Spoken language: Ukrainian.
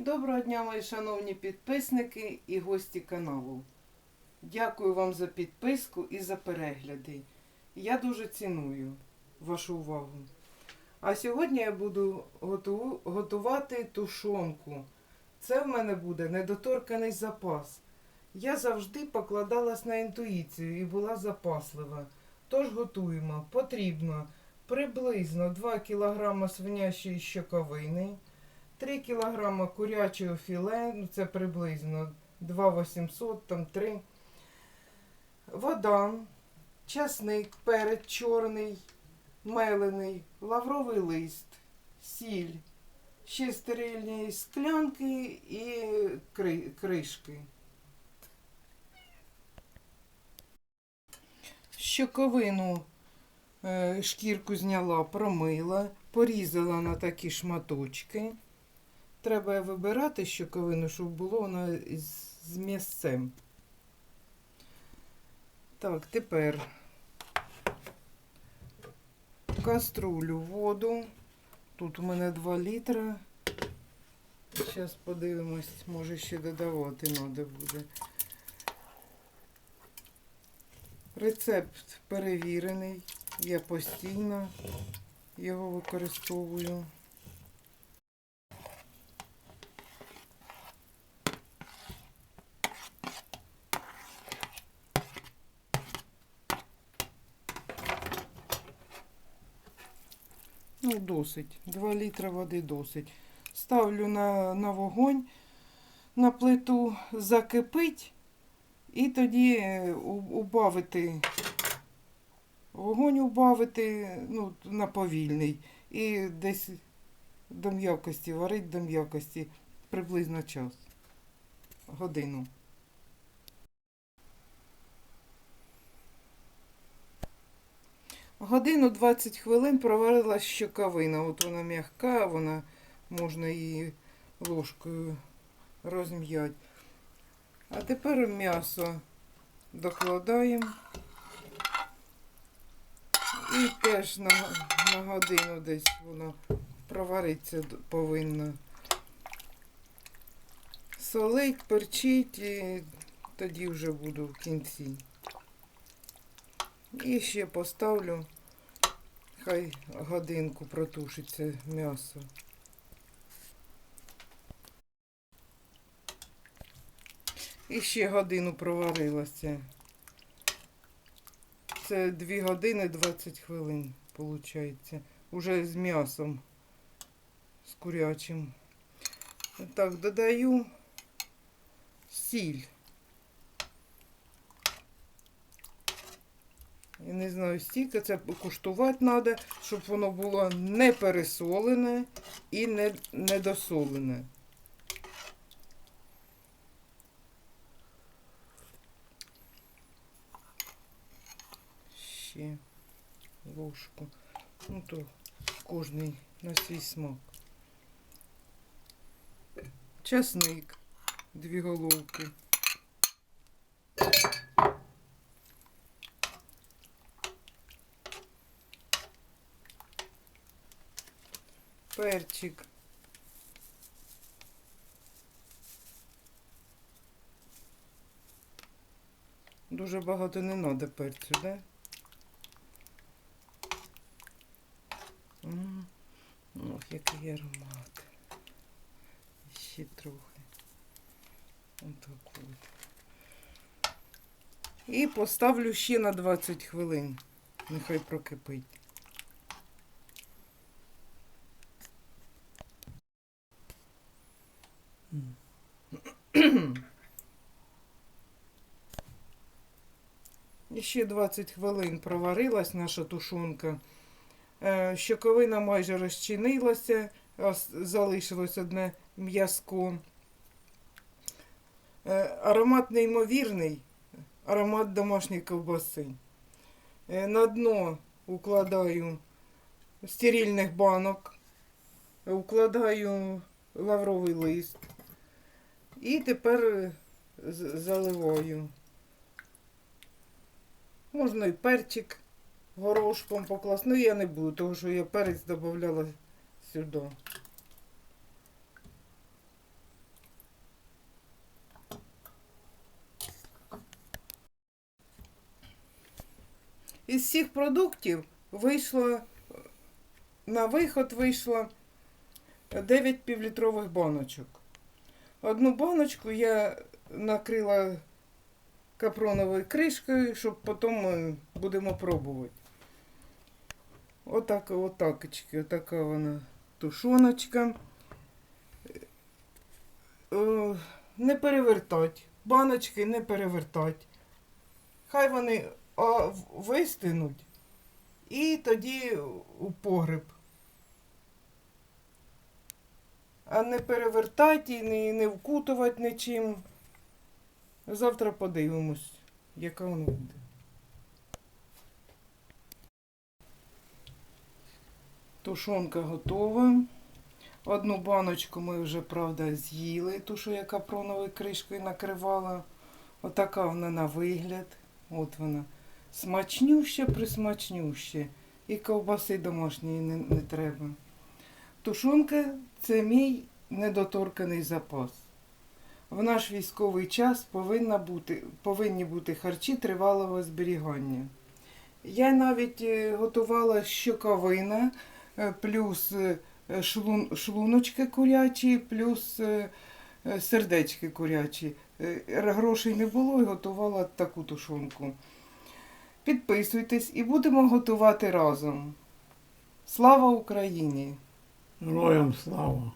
Доброго дня, мої шановні підписники і гості каналу. Дякую вам за підписку і за перегляди. Я дуже ціную вашу увагу. А сьогодні я буду готу- готувати тушонку. Це в мене буде недоторканий запас. Я завжди покладалась на інтуїцію і була запаслива. Тож готуємо. Потрібно приблизно 2 кг свинячої щоковини. 3 кг курячого філе, ну це приблизно 2,800, там 3. Вода, часник, перець чорний, мелений, лавровий лист, сіль, ще стерильні склянки і кри- кришки. Щоковину е, шкірку зняла, промила, порізала на такі шматочки. Треба вибирати щоковину, щоб було воно з, м'ясцем. Так, тепер каструлю воду. Тут у мене 2 літри. Зараз подивимось, може ще додавати треба буде. Рецепт перевірений. Я постійно його використовую. Ну, досить. 2 літра води досить. Ставлю на, на вогонь, на плиту закипить і тоді е, убавити вогонь убавити ну, на повільний. І десь до м'якості варить до м'якості приблизно час. Годину. Годину 20 хвилин проварила щоковина. От вона м'яка, вона можна її ложкою розм'яти. А тепер м'ясо докладаємо. І теж на, на годину десь воно провариться повинно. Солить, перчить і тоді вже буду в кінці. І ще поставлю, хай годинку протушиться м'ясо. І ще годину проварилося. Це 2 години 20 хвилин, виходить. Уже з м'ясом, з курячим. Так, додаю сіль. Я не знаю, стільки це куштувати треба, щоб воно було не пересолене і не недосолене. Ще ложку. Ну то кожний на свій смак. Часник, дві головки. Перчик. Дуже багато не треба перцю, да? Ох, який аромат. Ще трохи. Отак от. І поставлю ще на 20 хвилин. Нехай прокипить. Ще 20 хвилин проварилась наша тушонка. Е, Щоковина майже розчинилася, залишилось одне м'язко. Е, Аромат неймовірний, аромат домашньої ковбаси. Е, На дно укладаю стерильних банок, укладаю лавровий лист. І тепер е, заливаю. Можна і перчик горошком покласти. Ну я не буду, тому що я перець додавала сюди. Із всіх продуктів вийшло, е, на виход вийшло 9 півлітрових баночок. Одну баночку я накрила капроновою кришкою, щоб потім будемо пробувати. Отак, отакочки, отака вона тушоночка. Е, Не перевертать. Баночки не перевертать. Хай вони вистинуть і тоді у погреб. А не перевертати і не, не вкутувати нічим. Завтра подивимось, яка вона буде. Тушонка готова. Одну баночку ми вже, правда, з'їли, ту, що я капроновою кришкою накривала. Отака вона на вигляд. От вона. Смачнюща, присмачнюща. І ковбаси домашньої не, не треба. Тушонка це мій недоторканий запас. В наш військовий час повинна бути, повинні бути харчі тривалого зберігання. Я навіть е, готувала щоковина, е, плюс е, шлун, шлуночки курячі, плюс сердечки курячі. Грошей не було і готувала таку тушонку. Підписуйтесь і будемо готувати разом. Слава Україні! Героям слава!